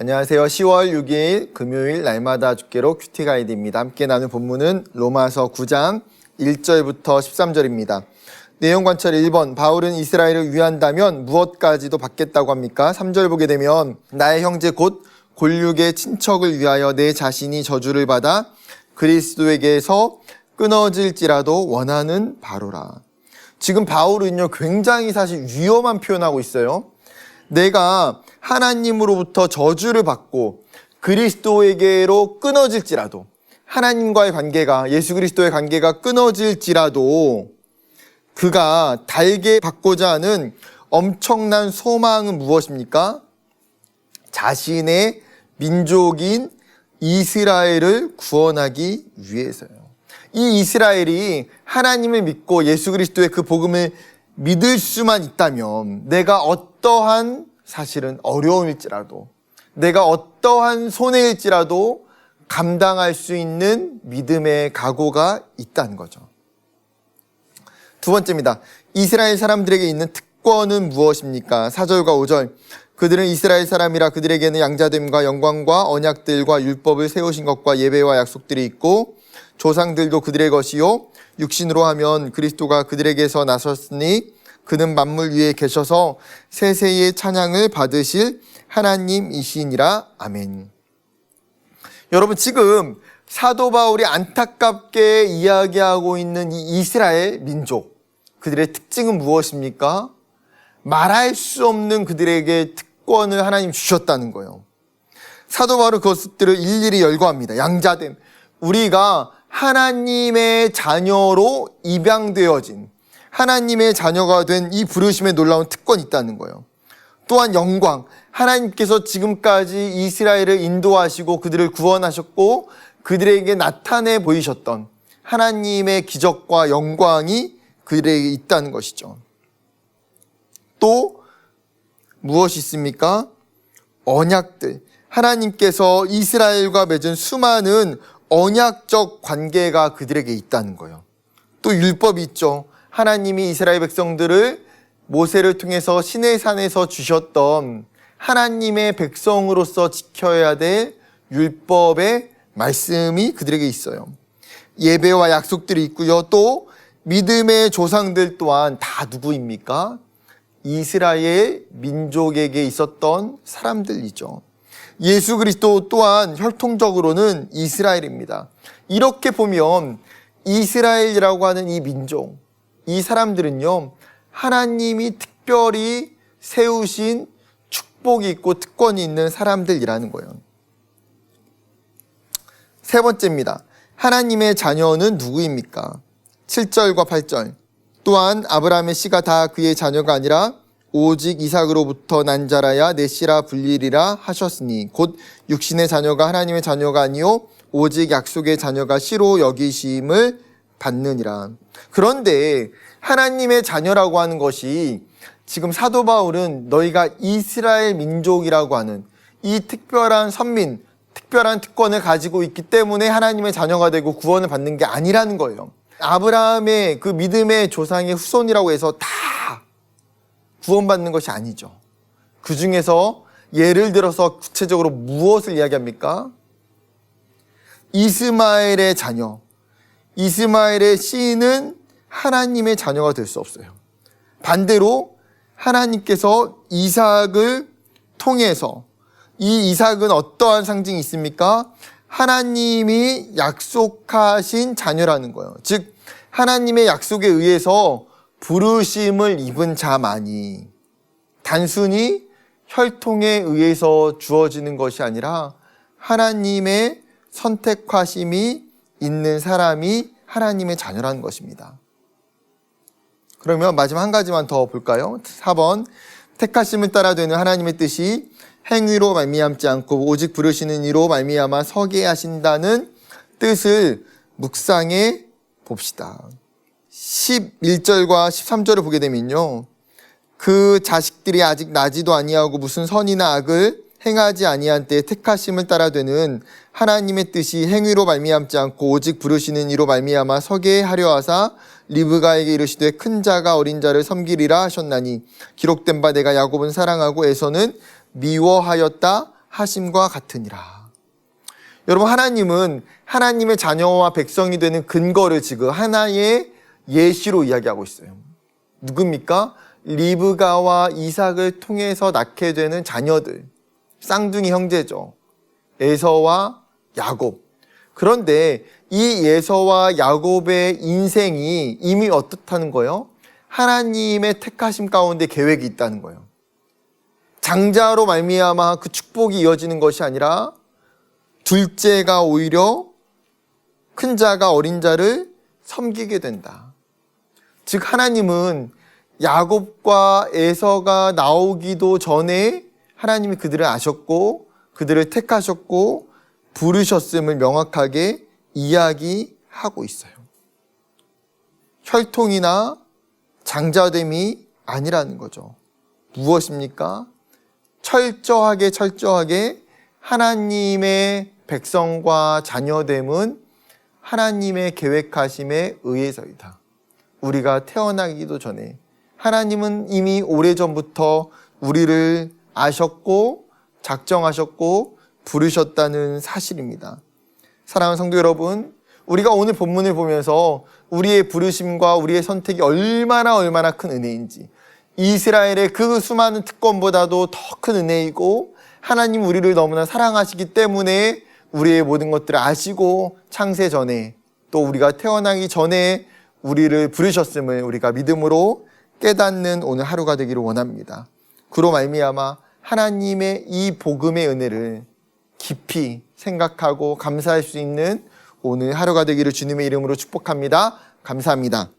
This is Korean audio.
안녕하세요. 10월 6일 금요일 날마다 주께로 큐티 가이드입니다. 함께 나눌 본문은 로마서 9장 1절부터 13절입니다. 내용 관찰 1번 바울은 이스라엘을 위한다면 무엇까지도 받겠다고 합니까? 3절 보게 되면 나의 형제 곧 골육의 친척을 위하여 내 자신이 저주를 받아 그리스도에게서 끊어질지라도 원하는 바로라. 지금 바울은요 굉장히 사실 위험한 표현하고 있어요. 내가 하나님으로부터 저주를 받고 그리스도에게로 끊어질지라도 하나님과의 관계가 예수 그리스도의 관계가 끊어질지라도 그가 달게 받고자 하는 엄청난 소망은 무엇입니까? 자신의 민족인 이스라엘을 구원하기 위해서요. 이 이스라엘이 하나님을 믿고 예수 그리스도의 그 복음을 믿을 수만 있다면 내가 어떠한 사실은 어려움일지라도 내가 어떠한 손해일지라도 감당할 수 있는 믿음의 각오가 있다는 거죠. 두 번째입니다. 이스라엘 사람들에게 있는 특권은 무엇입니까? 4절과 5절. 그들은 이스라엘 사람이라 그들에게는 양자됨과 영광과 언약들과 율법을 세우신 것과 예배와 약속들이 있고 조상들도 그들의 것이요 육신으로 하면 그리스도가 그들에게서 나섰으니 그는 만물 위에 계셔서 세세의 찬양을 받으실 하나님이시니라 아멘. 여러분 지금 사도 바울이 안타깝게 이야기하고 있는 이 이스라엘 민족 그들의 특징은 무엇입니까? 말할 수 없는 그들에게 특권을 하나님 주셨다는 거예요. 사도 바울은 그것들을 일일이 열거합니다. 양자됨. 우리가 하나님의 자녀로 입양되어진 하나님의 자녀가 된 이 부르심에 놀라운 특권이 있다는 거예요. 또한 영광. 하나님께서 지금까지 이스라엘을 인도하시고 그들을 구원하셨고 그들에게 나타내 보이셨던 하나님의 기적과 영광이 그들에게 있다는 것이죠. 또 무엇이 있습니까? 언약들. 하나님께서 이스라엘과 맺은 수많은 언약적 관계가 그들에게 있다는 거예요. 또 율법이 있죠. 하나님이 이스라엘 백성들을 모세를 통해서 시내 산에서 주셨던 하나님의 백성으로서 지켜야 될 율법의 말씀이 그들에게 있어요. 예배와 약속들이 있고요. 또 믿음의 조상들 또한 다 누구입니까? 이스라엘 민족에게 있었던 사람들이죠. 예수 그리스도 또한 혈통적으로는 이스라엘입니다. 이렇게 보면 이스라엘이라고 하는 이 민족, 이 사람들은요, 하나님이 특별히 세우신 축복이 있고 특권이 있는 사람들이라는 거예요. 세 번째입니다. 하나님의 자녀는 누구입니까? 7절과 8절. 또한 아브라함의 씨가 다 그의 자녀가 아니라 오직 이삭으로부터 난 자라야 내 씨라 불리리라 하셨으니 곧 육신의 자녀가 하나님의 자녀가 아니요 오직 약속의 자녀가 씨로 여기심을 받느니라. 그런데 하나님의 자녀라고 하는 것이 지금 사도 바울은 너희가 이스라엘 민족이라고 하는 이 특별한 선민, 특별한 특권을 가지고 있기 때문에 하나님의 자녀가 되고 구원을 받는 게 아니라는 거예요. 아브라함의 그 믿음의 조상의 후손이라고 해서 다 구원받는 것이 아니죠. 그 중에서 예를 들어서 구체적으로 무엇을 이야기합니까? 이스마엘의 자녀. 이스마엘의 씨는 하나님의 자녀가 될 수 없어요. 반대로 하나님께서 이삭을 통해서 이 이삭은 어떠한 상징이 있습니까? 하나님이 약속하신 자녀라는 거예요. 즉 하나님의 약속에 의해서 부르심을 입은 자만이 단순히 혈통에 의해서 주어지는 것이 아니라 하나님의 선택하심이 있는 사람이 하나님의 자녀라는 것입니다. 그러면 마지막 한 가지만 더 볼까요? 4번 택하심을 따라 되는 하나님의 뜻이 행위로 말미암지 않고 오직 부르시는 이로 말미암아 서게 하신다는 뜻을 묵상해 봅시다. 11절과 13절을 보게 되면요. 그 자식들이 아직 나지도 아니하고 무슨 선이나 악을 행하지 아니한 때 택하심을 따라 되는 하나님의 뜻이 행위로 말미암지 않고 오직 부르시는 이로 말미암아 서게 하려 하사 리브가에게 이르시되 큰 자가 어린 자를 섬기리라 하셨나니 기록된 바 내가 야곱은 사랑하고 에서는 미워하였다 하심과 같으니라. 여러분 하나님은 하나님의 자녀와 백성이 되는 근거를 지금 하나의 예시로 이야기하고 있어요. 누굽니까? 리브가와 이삭을 통해서 낳게 되는 자녀들. 쌍둥이 형제죠. 에서와 야곱. 그런데 이 예서와 야곱의 인생이 이미 어떻다는 거예요? 하나님의 택하심 가운데 계획이 있다는 거예요. 장자로 말미암아 그 축복이 이어지는 것이 아니라 둘째가 오히려 큰 자가 어린 자를 섬기게 된다. 즉 하나님은 야곱과 에서가 나오기도 전에 하나님이 그들을 아셨고 그들을 택하셨고 부르셨음을 명확하게 이야기하고 있어요. 혈통이나 장자됨이 아니라는 거죠. 무엇입니까? 철저하게 철저하게 하나님의 백성과 자녀됨은 하나님의 계획하심에 의해서이다. 우리가 태어나기도 전에 하나님은 이미 오래전부터 우리를 아셨고 작정하셨고 부르셨다는 사실입니다. 사랑하는 성도 여러분, 우리가 오늘 본문을 보면서 우리의 부르심과 우리의 선택이 얼마나 얼마나 큰 은혜인지 이스라엘의 그 수많은 특권보다도 더 큰 은혜이고 하나님 우리를 너무나 사랑하시기 때문에 우리의 모든 것들을 아시고 창세 전에 또 우리가 태어나기 전에 우리를 부르셨음을 우리가 믿음으로 깨닫는 오늘 하루가 되기를 원합니다. 그로 말미암아 하나님의 이 복음의 은혜를 깊이 생각하고 감사할 수 있는 오늘 하루가 되기를 주님의 이름으로 축복합니다. 감사합니다.